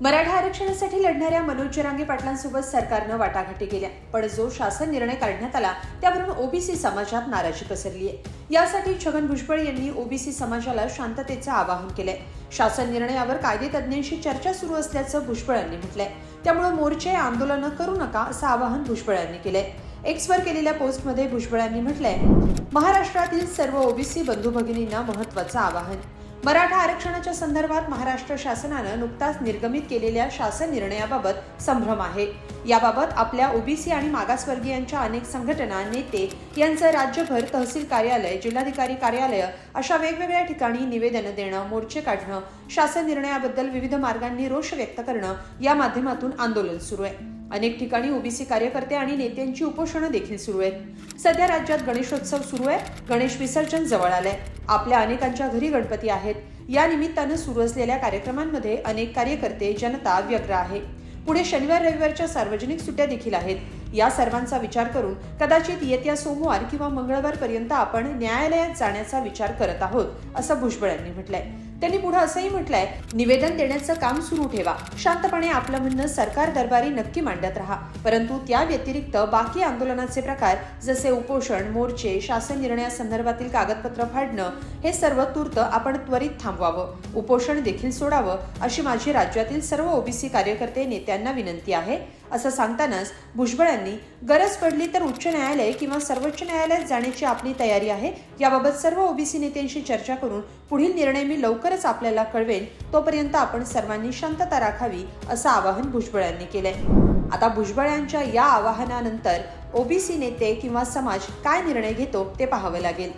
मराठा आरक्षणासाठी लढणाऱ्या मनोज जरांगे पाटलांसोबत सरकारनं वाटाघाटी केल्या. पण जो शासन निर्णय काढण्यात आला त्यावरून ओबीसी समाजात नाराजी पसरली आहे यासाठी छगन भुजबळ यांनी ओबीसी समाजाला शांततेचं आवाहन केलंय. शासन निर्णयावर कायदेतज्ञांशी चर्चा सुरू असल्याचं भुजबळ यांनी म्हटलंय. त्यामुळे मोर्चे आंदोलनं करू नका असं आवाहन भुजबळ यांनी केलंय. एक्सवर केलेल्या पोस्टमध्ये भुजबळ यांनी म्हटलंय महाराष्ट्रातील सर्व ओबीसी बंधू भगिनींना महत्वाचं आवाहन मराठा आरक्षणाच्या संदर्भात महाराष्ट्र शासनानं नुकताच निर्गमित केलेल्या शासन निर्णयाबाबत संभ्रम आहे. याबाबत आपल्या ओबीसी आणि मागासवर्गीयांच्या अनेक संघटना नेते यांचं राज्यभर तहसील कार्यालय जिल्हाधिकारी कार्यालय अशा वेगवेगळ्या ठिकाणी निवेदनं देणं मोर्चे काढणं शासन निर्णयाबद्दल विविध मार्गांनी रोष व्यक्त करणं या माध्यमातून आंदोलन सुरू आहे. अनेक ठिकाणी ओबीसी कार्यकर्ते आणि नेत्यांची उपोषणं देखील सुरू आहेत. सध्या राज्यात गणेशोत्सव सुरू आहे. गणेश विसर्जन जवळ आलंय. आपल्या अनेकांच्या घरी गणपती आहेत. या निमित्तानं सुरू असलेल्या कार्यक्रमांमध्ये अनेक कार्यकर्ते जनता व्यग्र आहे. पुढे शनिवार रविवारच्या सार्वजनिक सुट्ट्या देखील आहेत. या सर्वांचा विचार करून कदाचित येत्या सोमवार किंवा मंगळवार पर्यंत आपण न्यायालयात जाण्याचा विचार करत आहोत असं भुजबळ यांनी म्हटलंय. त्यांनी पुढे असंही म्हटलंय निवेदन देण्याचं काम सुरू ठेवा. शांतपणे आपलं म्हणणं सरकार दरबारी नक्की मांडत राहा. परंतु त्या व्यतिरिक्त बाकी आंदोलनाचे प्रकार जसे उपोषण मोर्चे शासन निर्णयासंदर्भातील कागदपत्र फाडणं हे सर्व तूर्त आपण त्वरित थांबवावं. उपोषण देखील सोडावं अशी माझी राज्यातील सर्व ओबीसी कार्यकर्ते नेत्यांना विनंती आहे. असं सांगतानाच भुजबळ यांनी गरज पडली तर उच्च न्यायालय किंवा सर्वोच्च न्यायालयात जाण्याची आपली तयारी आहे. याबाबत सर्व ओबीसी नेत्यांशी चर्चा करून पुढील निर्णय मी लवकरच आपल्याला कळवेन. तोपर्यंत आपण सर्वांनी शांतता राखावी असं आवाहन भुजबळ यांनी केलंय. आता भुजबळ यांच्या या आवाहनानंतर ओबीसी नेते किंवा समाज काय निर्णय घेतो ते पाहावं लागेल.